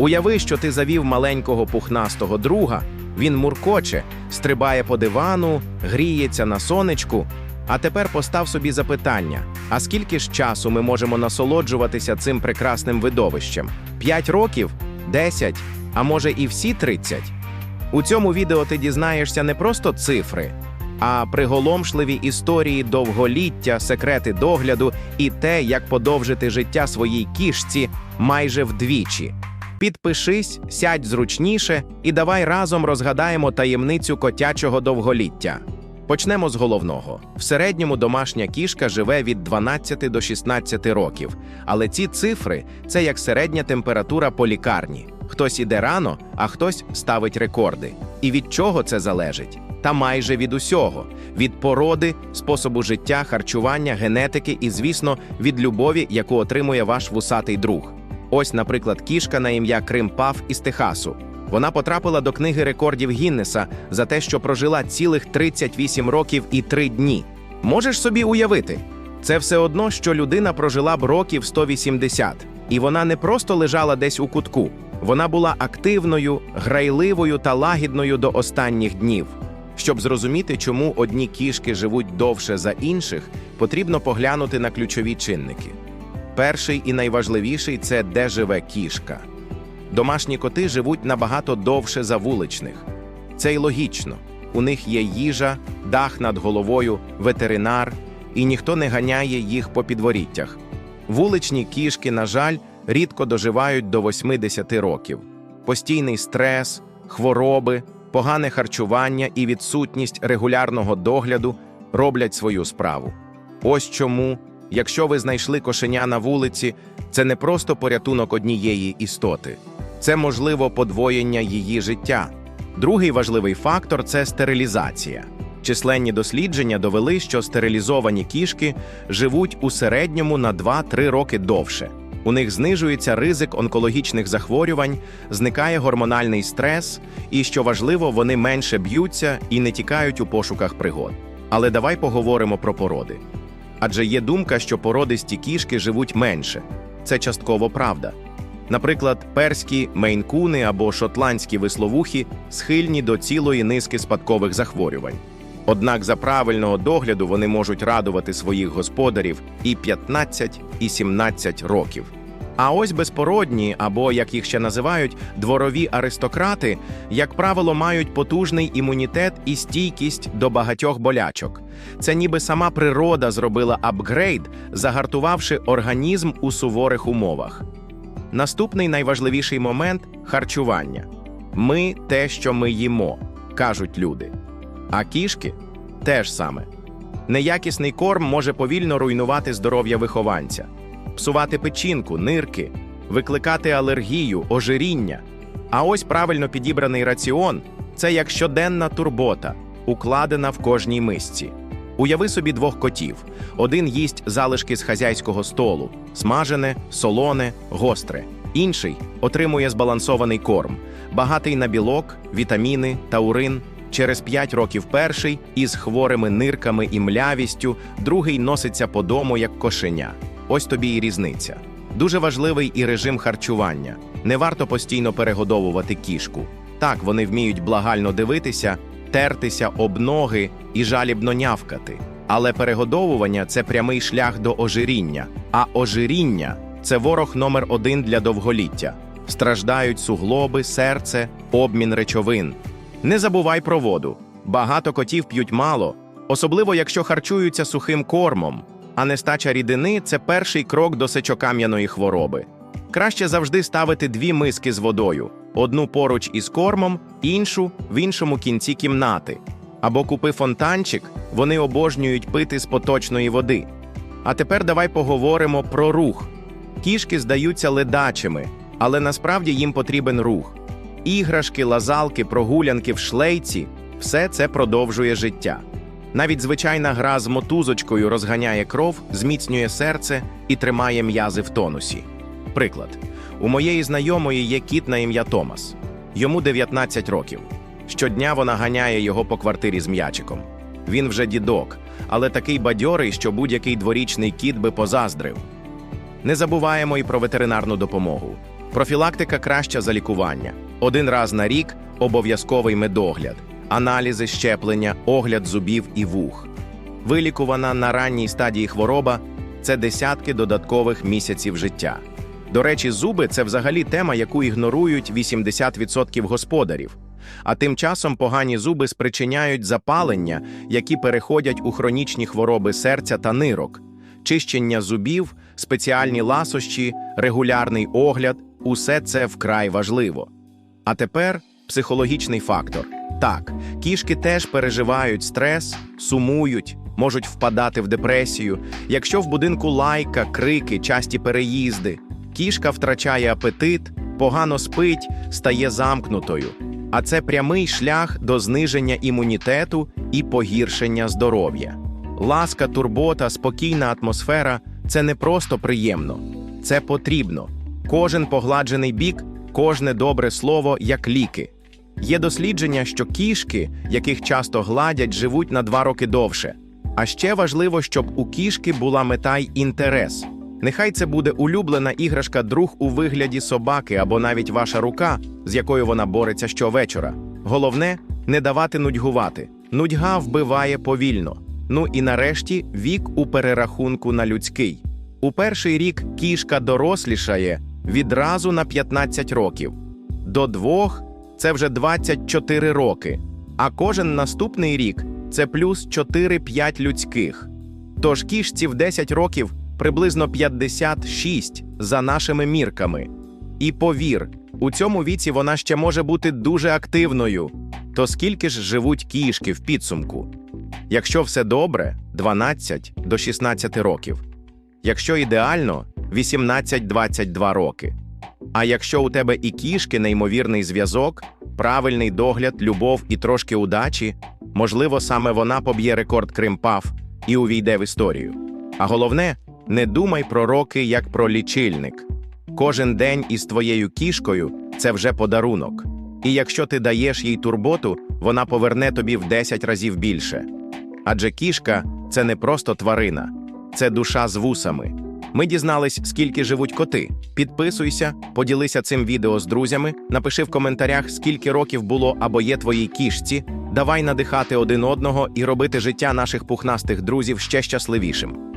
Уяви, що ти завів маленького пухнастого друга, він муркоче, стрибає по дивану, гріється на сонечку. А тепер постав собі запитання: а скільки ж часу ми можемо насолоджуватися цим прекрасним видовищем? П'ять років? Десять? А може і всі тридцять? У цьому відео ти дізнаєшся не просто цифри, а приголомшливі історії довголіття, секрети догляду і те, як подовжити життя своїй кішці майже вдвічі. Підпишись, сядь зручніше і давай разом розгадаємо таємницю котячого довголіття. Почнемо з головного. В середньому домашня кішка живе від 12 до 16 років, але ці цифри це як середня температура по лікарні. Хтось іде рано, а хтось ставить рекорди. І від чого це залежить? Та майже від усього: від породи, способу життя, харчування, генетики і, звісно, від любові, яку отримує ваш вусатий друг. Ось, наприклад, кішка на ім'я Крим Паф із Техасу. Вона потрапила до книги рекордів Гіннеса за те, що прожила цілих 38 років і 3 дні. Можеш собі уявити? Це все одно, що людина прожила б років 180. І вона не просто лежала десь у кутку, вона була активною, грайливою та лагідною до останніх днів. Щоб зрозуміти, чому одні кішки живуть довше за інших, потрібно поглянути на ключові чинники. Перший і найважливіший це де живе кішка. Домашні коти живуть набагато довше за вуличних. Це й логічно. У них є їжа, дах над головою, ветеринар, і ніхто не ганяє їх по підворіттях. Вуличні кішки, на жаль, рідко доживають до 80 років. Постійний стрес, хвороби, погане харчування і відсутність регулярного догляду роблять свою справу. Ось чому, якщо ви знайшли кошеня на вулиці, це не просто порятунок однієї істоти, це можливо подвоєння її життя. Другий важливий фактор це стерилізація. Численні дослідження довели, що стерилізовані кішки живуть у середньому на 2-3 роки довше. У них знижується ризик онкологічних захворювань, зникає гормональний стрес, і, що важливо, вони менше б'ються і не тікають у пошуках пригод. Але давай поговоримо про породи. Адже є думка, що породисті кішки живуть менше. Це частково правда. Наприклад, перські мейнкуни або шотландські висловухи схильні до цілої низки спадкових захворювань. Однак за правильного догляду вони можуть радувати своїх господарів і 15, і 17 років. А ось безпородні, або як їх ще називають, дворові аристократи, як правило, мають потужний імунітет і стійкість до багатьох болячок. Це ніби сама природа зробила апгрейд, загартувавши організм у суворих умовах. Наступний найважливіший момент харчування. Ми те, що ми їмо, кажуть люди. А кішки теж саме. Неякісний корм може повільно руйнувати здоров'я вихованця, псувати печінку, нирки, викликати алергію, ожиріння. А ось правильно підібраний раціон це як щоденна турбота, укладена в кожній мисці. Уяви собі двох котів: один їсть залишки з хазяйського столу, смажене, солоне, гостре. Інший отримує збалансований корм, багатий на білок, вітаміни, таурин. Через 5 років перший із хворими нирками і млявістю, другий носиться по дому як кошеня. Ось тобі і різниця. Дуже важливий і режим харчування. Не варто постійно перегодовувати кішку. Так, вони вміють благально дивитися, тертися об ноги і жалібно нявкати. Але перегодовування це прямий шлях до ожиріння. А ожиріння це ворог номер один для довголіття. Страждають суглоби, серце, обмін речовин. Не забувай про воду. Багато котів п'ють мало, особливо якщо харчуються сухим кормом. А нестача рідини це перший крок до сечокам'яної хвороби. Краще завжди ставити дві миски з водою: одну поруч із кормом, іншу в іншому кінці кімнати. Або купи фонтанчик, вони обожнюють пити з поточної води. А тепер давай поговоримо про рух. Кішки здаються ледачими, але насправді їм потрібен рух. Іграшки, лазалки, прогулянки в шлейці все це продовжує життя. Навіть звичайна гра з мотузочкою розганяє кров, зміцнює серце і тримає м'язи в тонусі. Приклад: у моєї знайомої є кіт на ім'я Томас. Йому 19 років. Щодня вона ганяє його по квартирі з м'ячиком. Він вже дідок, але такий бадьорий, що будь-який дворічний кіт би позаздрив. Не забуваємо і про ветеринарну допомогу. Профілактика краща за лікування. Один раз на рік обов'язковий медогляд, аналізи щеплення, огляд зубів і вух. Вилікувана на ранній стадії хвороба це десятки додаткових місяців життя. До речі, зуби це взагалі тема, яку ігнорують 80% господарів. А тим часом погані зуби спричиняють запалення, які переходять у хронічні хвороби серця та нирок. Чищення зубів, спеціальні ласощі, регулярний огляд усе це вкрай важливо. А тепер психологічний фактор. Так, кішки теж переживають стрес, сумують, можуть впадати в депресію. Якщо в будинку лайка, крики, часті переїзди, кішка втрачає апетит, погано спить, стає замкнутою. А це прямий шлях до зниження імунітету і погіршення здоров'я. Ласка, турбота, спокійна атмосфера це не просто приємно, це потрібно. Кожен погладжений бік, кожне добре слово як ліки. Є дослідження, що кішки, яких часто гладять, живуть на два роки довше. А ще важливо, щоб у кішки була мета й інтерес. Нехай це буде улюблена іграшка друг у вигляді собаки або навіть ваша рука, з якою вона бореться щовечора. Головне не давати нудьгувати. Нудьга вбиває повільно. Ну і нарешті вік у перерахунку на людський. У перший рік кішка дорослішає відразу на 15 років. До двох це вже 24 роки. А кожен наступний рік це плюс 4-5 людських. Тож кішці в 10 років приблизно 56 за нашими мірками. І повір, у цьому віці вона ще може бути дуже активною. То скільки ж живуть кішки в підсумку? Якщо все добре 12 до 16 років. Якщо ідеально 18-22 роки. А якщо у тебе і кішки неймовірний зв'язок, правильний догляд, любов і трошки удачі, можливо, саме вона поб'є рекорд Кримпав і увійде в історію. А головне, не думай про роки як про лічильник. Кожен день із твоєю кішкою це вже подарунок. І якщо ти даєш їй турботу, вона поверне тобі в 10 разів більше. Адже кішка це не просто тварина, це душа з вусами. Ми дізнались, скільки живуть коти. Підписуйся, поділися цим відео з друзями, напиши в коментарях, скільки років було або є твоїй кішці. Давай надихати один одного і робити життя наших пухнастих друзів ще щасливішим.